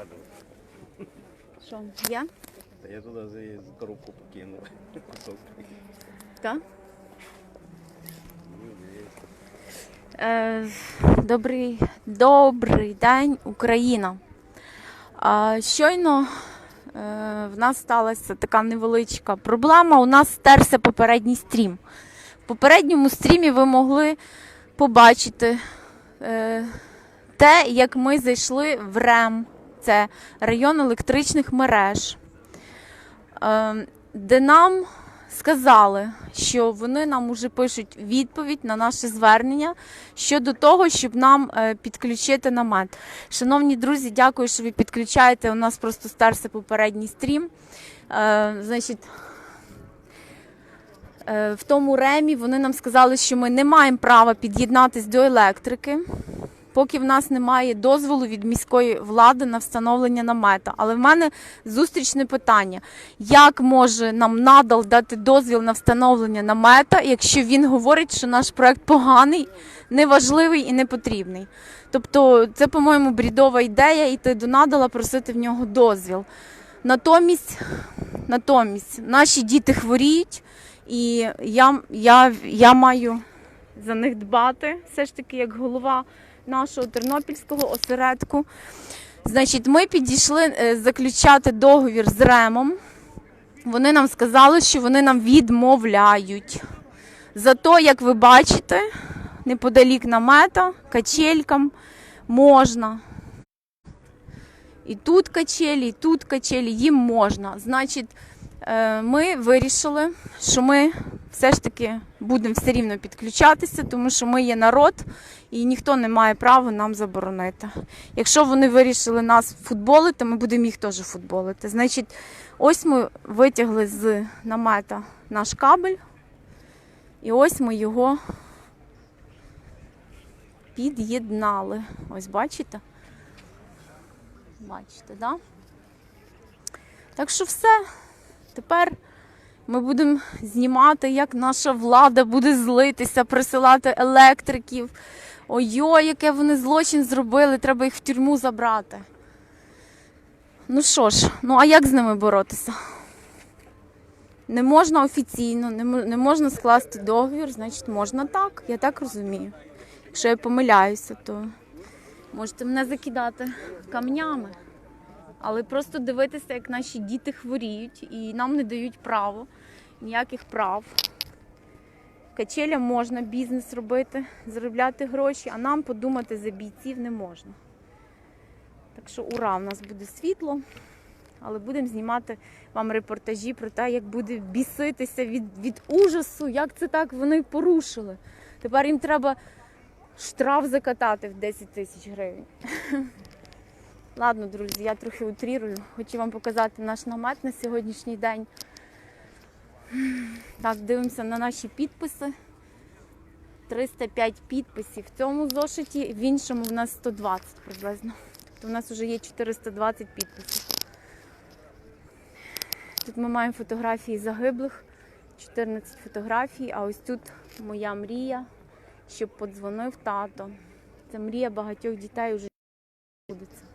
винограду. Що, є? Та я туди за коробку покинув. Кусок. Так? Добрий, добрий день, Україна. Щойно е, в нас сталася така невеличка проблема. У нас стерся попередній стрім. В попередньому стрімі ви могли побачити е, те, як ми зайшли в РЕМ, це район електричних мереж, е, де нам сказали, що вони нам уже пишуть відповідь на наше звернення щодо того, щоб нам е, підключити намет. Шановні друзі, дякую, що ви підключаєте. У нас просто старся попередній стрім. Е, Значить, е, в тому ремі вони нам сказали, що ми не маємо права під'єднатись до електрики. Поки в нас немає дозволу від міської влади на встановлення намета. Але в мене зустрічне питання: як може нам надал дати дозвіл на встановлення намета, якщо він говорить, що наш проект поганий, неважливий і не потрібний? Тобто, це, по-моєму, брідова ідея йти до надала, просити в нього дозвіл. Натомість, натомість наші діти хворіють, і я, я, я маю за них дбати, все ж таки, як голова нашого тернопільського осередку. Значить, ми підійшли е, заключати договір з Ремом. Вони нам сказали, що вони нам відмовляють. Зато, як ви бачите, неподалік намета, качелькам можна. І тут качелі, і тут качелі, їм можна. Значить, е, ми вирішили, що ми все ж таки будемо все рівно підключатися, тому що ми є народ і ніхто не має права нам заборонити. Якщо вони вирішили нас футболити, ми будемо їх теж футболити. Значить, ось ми витягли з намета наш кабель, і ось ми його під'єднали. Ось бачите? Бачите, да? Так що все. Тепер ми будемо знімати, як наша влада буде злитися, присилати електриків. Ой-ой, яке вони злочин зробили, треба їх в тюрму забрати. Ну що ж, ну а як з ними боротися? Не можна офіційно, не можна скласти договір, значить можна так. Я так розумію. Якщо я помиляюся, то можете мене закидати камнями. Але просто дивитися, як наші діти хворіють і нам не дають право, ніяких прав. Качелям можна бізнес робити, заробляти гроші, а нам подумати за бійців не можна. Так що ура, в нас буде світло, але будемо знімати вам репортажі про те, як буде біситися від, від ужасу, як це так вони порушили. Тепер їм треба штраф закатати в 10 тисяч гривень. Ладно, друзі, я трохи утрірую. Хочу вам показати наш намет на сьогоднішній день. Так, дивимося на наші підписи. 305 підписів в цьому зошиті, в іншому в нас 120 приблизно. Тобто у нас вже є 420 підписів. Тут ми маємо фотографії загиблих, 14 фотографій, а ось тут моя мрія, щоб подзвонив тато. Це мрія багатьох дітей вже уже